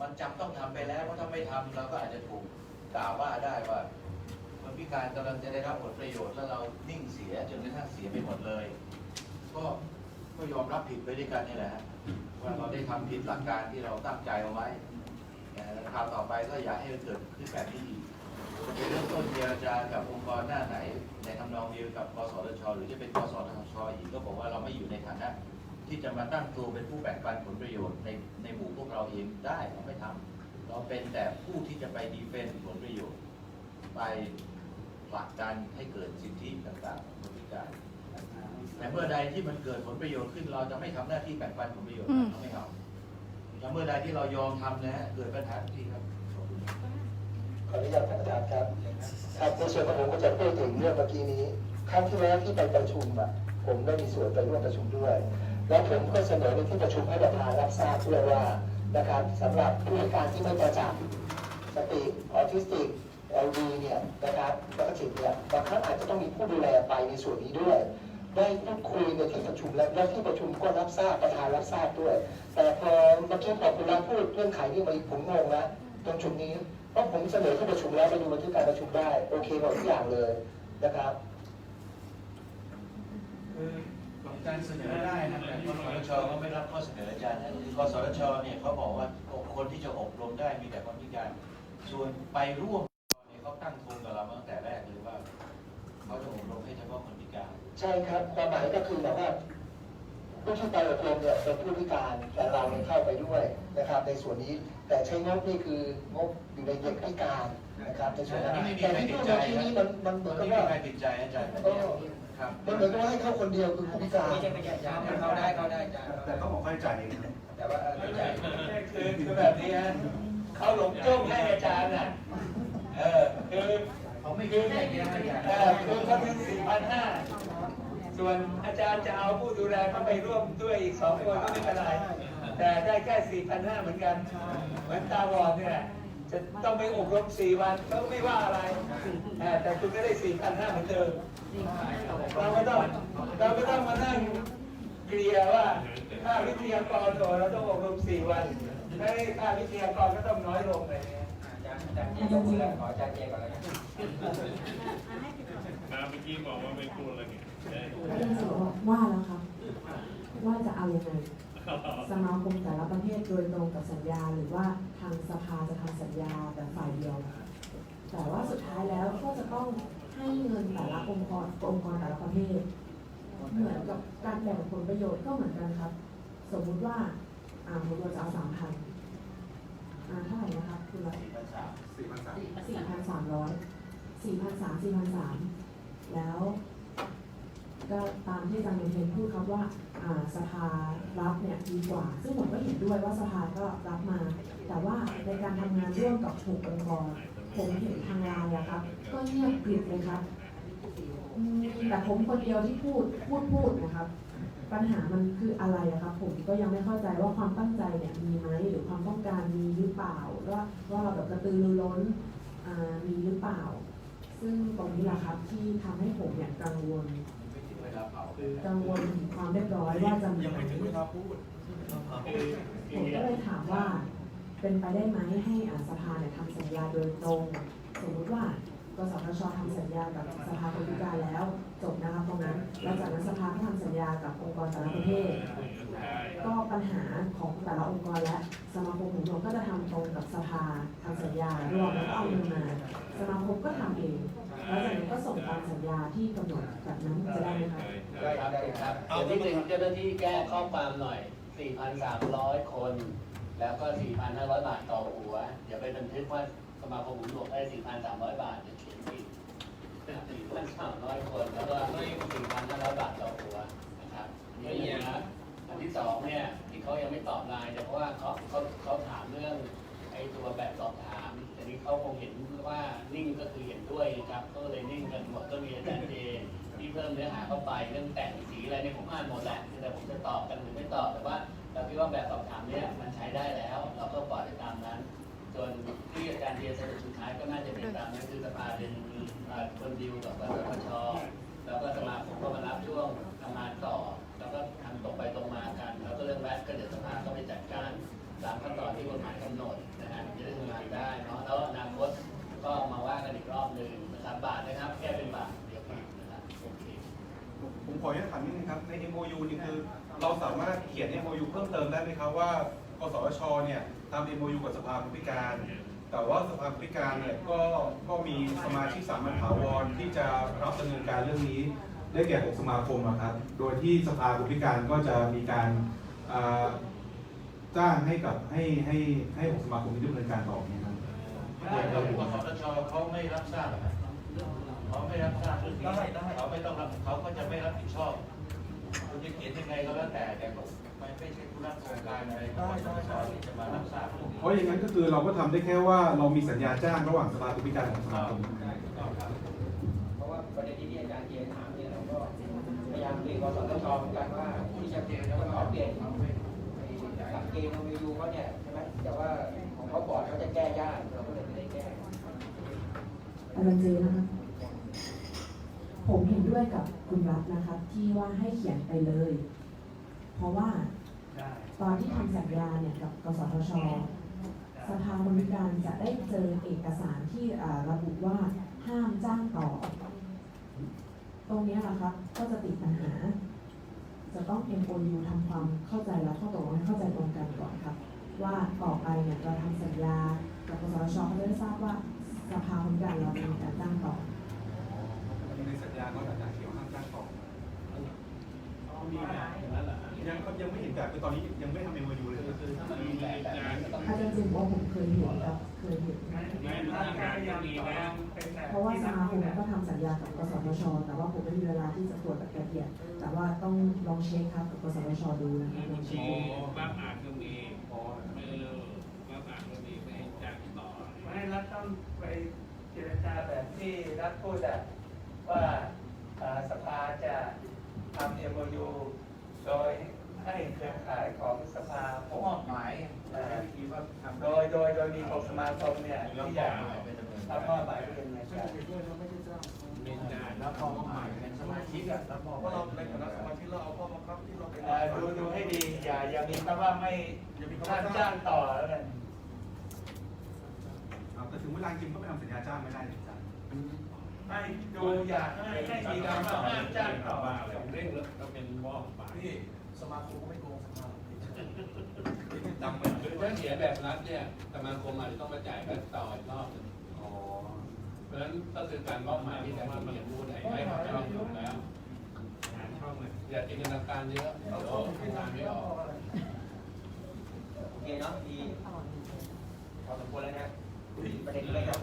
มันจำต้องทำไปแล้วเพราะถ้าไม่ทำเราก็อาจจะถูกกล่าวว่าได้ว่าคนพิการกำลังจะได้รับผลประโยชน์แล้วเรานิ่งเสียจนกระทั่งเสียไปหมดเลย ก็ก็ยอมรับผิดไปด้วยกันนี่แหละว่าเราได้ทำผิดหลักการที่เราตั้งใจเอาไว้คราวต่อไปก็อย่าให้เกิดขึ้นแบบนี้อีกจะเริ่มต้นเจรจากับองค์กรหน้าไหน ในทำนองเดียวกับกสทช หรือจะเป็นกสทชอีกก็บอกว่าเราไม่อยู่ในฐานะ ที่จะมาตั้งตัวเป็นผู้แบ่งปันผลประโยชน์ในในหมู่พวกเราเองได้เราไม่ทำเราเป็นแต่ผู้ที่จะไปดีเฟนต์ผลประโยชน์ ไปผลักดันให้เกิดสิทธิต่างๆของคนพิการแต่เมื่อใดที่มันเกิดผลประโยชน์ขึ้น เราจะไม่ทำหน้าที่แบ่งปันผลประโยชน์เราไม่เอาแล้วเมื่อใดที่เรายอมทำนะฮะเกิดปัญหาทันทีครับขอบคุณครับขออนุญาตท่านประธานครับครับในส่วนของผมก็จะพูดถึงเรื่องเมื่อกี้นี้ครั้งที่แล้วที่ไปประชุมอะผมได้มีส่วนไปร่วมประชุมด้วย และผมก็เสนอในที่ประชุมให้ประธานรับทราบด้วยว่านะครับสำหรับผู้พิการที่ไม่ประจักษ์สติออทิสติก LD เนี่ยนะครับแล้วก็จิตเนี่ยบางครั้งอาจจะต้องมีผู้ดูแลไปในส่วนนี้ด้วย ได้พูดคุยในที่ประชุมและและที่ประชุมก็รับทราบประธานรับทราบด้วย แต่พอเมื่อกี้พอคุณรับพูดเรื่องไขนี่มาอีกผมงงแล้วตรงจุดนี้เพราะผมเสนอที่ประชุมแล้วไปดูบันทึกการประชุมได้ โอเคหมดทุกอย่างเลยนะครับ คือ การเสนอได้นะแต่กสทชก็ไม่รับข้อเสนออาจารย์นะกสทชเนี่ยเขาบอกว่าคนที่จะอบรมได้มีแต่คนพิการส่วนไปร่วมเนี่ยเขาตั้งทุนกับเรามาตั้งแต่แรกเลยว่าเขาจะอบรมให้เฉพาะคนพิการ ใช่ครับความหมายก็คือแบบว่าผู้ที่ไปอบรมเนี่ยเป็นผู้พิการแต่เราเนี่ยเข้าไปด้วยนะครับ ในส่วนนี้แต่ใช้งบนี่คืองบอยู่ในเด็กพิการนะครับในส่วนนั้นอันนี้ไม่มีแต่ใครที่ติพูดดใจเมื่อกี้นี้มันมันเหมือนไม่กับมีว่าใครติดใจอาจารย์ ครับมันเหมือนกับว่าให้เข้าคนเดียวคือผู้พิการไม่ใช่ไม่ใช่อาจารย์เขาได้เขาได้อาจารย์แต่เขาบอกค่าใช้จ่ายเองนะแต่ว่าเออเข้าใจคือคือแบบนี้ฮะเขาหลงจ้องให้อาจารย์น่ะเออคือเขาไม่คิดอย่างนี้นะอาจารย์เออคือเขาถึงสี่พันห้าส่วนอาจารย์จะเอาผู้ดูแลเข้าไปร่วมด้วยอีกสองคนก็ไม่เป็นไรแต่ได้แค่สี่พันห้าเหมือนกัน เหมือนตาบอดเนี่ยจะต้องไปอบรมสี่วันเขาไม่ว่าอะไรเออแต่คุณก็ได้สี่พันห้าเหมือนเดิม เราไม่ต้องเราไม่ต้องมานั่งเกลียว่าค่าวิทยากรโดเราต้องอบรมสี่วันให้ค่าวิทยากรก็ต้องน้อยลงเลยอาจารย์อาจารย์ยกมือแล้วขออาจารย์เจก่อนแล้วกันมาเมื่อกี้บอกว่าไม่พูดแล้วไงเอ้ยเรื่องสรุปว่าแล้วครับว่าจะเอายังไงสมาคมแต่ละประเภทโดยตรงกับสัญญาหรือว่าทางสภาจะทำสัญญาแต่ฝ่ายเดียว แต่ว่าสุดท้ายแล้วก็จะต้อง ให้เงินแต่ละองค์กรองค์กรแต่ละประเภทเหมือนกับการแบ่งผลประโยชน์ก็เหมือนกันครับ สมมุติว่าอ่าสมมติเราจะเอาสามพันอ่าเท่าไหร่นะครับคุณละสี่พันสามสี่พันสามสี่พันสามร้อยสี่พันสามสี่พันสามแล้ว ก็ตามที่อาจารย์เทนพูดครับว่าสภารับเนี่ยดีกว่า ซึ่งผมก็เห็นด้วยว่าสภาก็รับมา แต่ว่าในการทำงานร่วมกับหกองค์กรผมเห็นทางไลน์อะครับ ก็เงียบกริบเลยครับแต่ผมคนเดียวที่พูดพูดพูดนะครับ ปัญหามันคืออะไรอะครับ ผมก็ยังไม่เข้าใจว่าความตั้งใจเนี่ยมีไหมหรือความต้องการมีหรือเปล่าว่าว่าเราแบบกระตือรือร้นมีหรือเปล่า ซึ่งตรงนี้แหละครับที่ทำให้ผมเนี่ยกังวล ลาเผากังวลถึงความเรียบร้อยว่าจะมียังไม่ถึงเวลาพูดผมก็เลยถามว่า เป็นไปได้ไหมให้อ่าสภาเนี่ยทำสัญญาโดยตรง สมมุติว่ากสทชทำสัญญากับสภาคนพิการแล้วจบนะครับตรงนั้นแล้วจากนั้นสภาก็ทำสัญญากับองค์กรแต่ละประเภทก็ปัญหาของแต่ละองค์กรและสมาคมของเราก็จะทำตรงกับสภาทำสัญญ สมาคมก็ทำเอง แล้วจากนั้นก็ส่งตามสัญญาที่กำหนดแบบนั้นจะได้ไหมคะได้ครับได้ครับเดี๋ยวที่หนึ่งเจ้าหน้าที่แก้ข้อความหน่อย 4,300 คน แล้วก็ 4,500 บาทต่อหัวเดี๋ยวไปบันทึกว่าสมาคมหมุนหลวงได้ 4,300 บาทเดี๋ยวเขียนผิด4,300 คน แล้วก็ 4,500 บาทต่อหัวนะครับนี่นะครับอันที่สองเนี่ยที่เขายังไม่ตอบไลน์แต่เพราะว่าเขาเขาเขาถามเรื่องไอ้ตัวแบบสอบถามแต่นี้เขาคงเห็นว่านิ่ง ก็คือเห็นด้วยนะครับ ก็เลยนิ่งกันหมดก็มีอาจารย์เจที่เพิ่มเนื้อหาเข้าไปเรื่องแต่งสีอะไรเนี่ยผมอ่านหมดแหละแต่ผมจะตอบกันหรือไม่ตอบแต่ว่าเราคิดว่าแบบสอบถามเนี่ยมันใช้ได้แล้ว เราก็ปล่อยไปตามนั้น ส่วนที่อาจารย์เทียนสรุปสุดท้ายก็น่าจะเป็นตามนั้นคือสภาเป็นคนดิวกับกสทชแล้วก็สมาคมก็มารับช่วงทำงานต่อ แล้วก็ทำตรงไปตรงมากัน แล้วก็เรื่องแวดก็เดี๋ยวสภาก็ไปจัดการตามขั้นตอนที่กฎหมายกำหนดนะฮะจะได้ทำงานได้เนาะแล้วอนาค ออนุญาตถามนิดนึงครับใน MOU นี่คือเราสามารถเขียน MOU เพิ่มเติมได้ไหมครับว่ากสทชเนี่ยทำ MOU กับสภาผู้พิการ แต่ว่าสภาผู้พิการเนี่ยก็ก็มีสมาชิกสามัญถาวรที่จะรับดำเนินการเรื่องนี้ได้แก่6สมาคมอะครับโดยที่สภาผู้พิการก็จะมีการอ่าจ้างให้กับให้ให้ให้6สมาคมที่ดำเนินการต่อเนี่ยครับไม่ได้เรากสทชเขาไม่รับทราบอะครับ เขาไม่รับทราบเรื่องนี้เขาไม่ต้องรับเขาก็จะไม่รับผิดชอบคุณจะเขียนยังไงก็แล้วแต่แต่ก็ไม่ไม่ใช่ผู้รับโครงการอะไรของกสทชที่จะมารับทราบเรื่องนี้เพราะอย่างนั้นก็คือเราก็ทำได้แค่ว่าเรามีสัญญาจ้างระหว่างสภาผู้พิการกับสมาคมเพราะว่าประเด็นที่อาจารย์เจนถามเนี่ยเราก็พยายามเรียนกสทชเหมือนกันว่าที่ชัดเจนแล้วก็ขอเปลี่ยนหลักเกณฑ์เราไปดูเขาเนี่ยใช่ไหมแต่ว่าของเขาก่อนเขาจะแก้ยากเราก็เลยไม่ได้แก้ อาจารย์เจนะครับผมเห็นด้วยกับคุณรัฐนะครับที่ว่าให้เขียนไปเลย เพราะว่าตอนที่ทำสัญญาเนี่ยกับกสทช สภาคนพิการจะได้เจอเอกสารที่อ่าระบุว่าห้ามจ้างต่อ ตรงเนี้ยนะครับก็จะติดปัญหา จะต้อง MOU ทำความเข้าใจและข้อตกลงให้เข้าใจตรงกันก่อนครับ ว่าต่อไปเนี่ยเราทำสัญญากับกสทชเขาจะได้ทราบว่าสภา มีการจ้างต่อในสัญญาก็จะเขียวห้ามจ้างต่อมีแบบอย่างนั้นเหรอยังครับยังไม่เห็นแบบคือตอนนี้ยังไม่ทำ MOU เลยคือถ้ามันมีแบบแบบนั้นก็ต้องอาจารย์จิมบอกว่าผมเคยเห็นครับเคยเห็นไม่รู้ทางการก็มีนะเพราะว่าสมาคมก็ทำสัญญากับกสทช แต่ว่าผมไม่มีเวลาที่จะตรวจแบบละเอียด แต่ว่าต้องลองเช็คครับกับกสทชดูนะครับลองเช็คมีดูรับอ่านก็มีเออรับอ่านก็มีไม่จากต่อไม่รัฐต้องไป เจรจาแบบที่รัฐพูดอะว่าเอ่อสภาจะทำ MOU โดยให้เครือข่ายของสภาเขามอบหมายใช้วิธีว่าทำโดยโดยโดยมีของสมาคมเนี่ยแล้วที่ก็อยากหมายไปดำเนินรับมอบหมายเป็นในการมีงานแล้วก็มอบหมายเป็นสมาชิกอะแล้วมอบหมายเอ่อดูดูให้ดีอย่าอย่ามีคำว่าไม่ห้ามจ้างต่อแล้วกันครับแต่ ถึงเวลาจริงก็ไปทำสัญญาจ้างไม่ได้เลยจ้ะให้ดูอย่าให้ให้มีคำว่าห้ามจ้างต่อบ้าเลยเร่งแล้วก็เป็นมอบหมายนี่สมาคมก็ไม่โกงสภาจำไปคือถ้าเขียนแบบรัฐเนี่ยสมาคมอาจจะต้องมาจ่ายแบตต่ออีกรอบหนึงอ๋อเพราะฉะนั้นก็คือการมอบหมายที่แต่ละเขียนพูดให้ให้เขาจะถูกแล้วหาช่องเลยอย่าจินตนาการเยอะเดี๋ยวทำงานไม่ออกโอเคเนาะดีพอสมควรแล้วนะ ประเด็นเลยครับ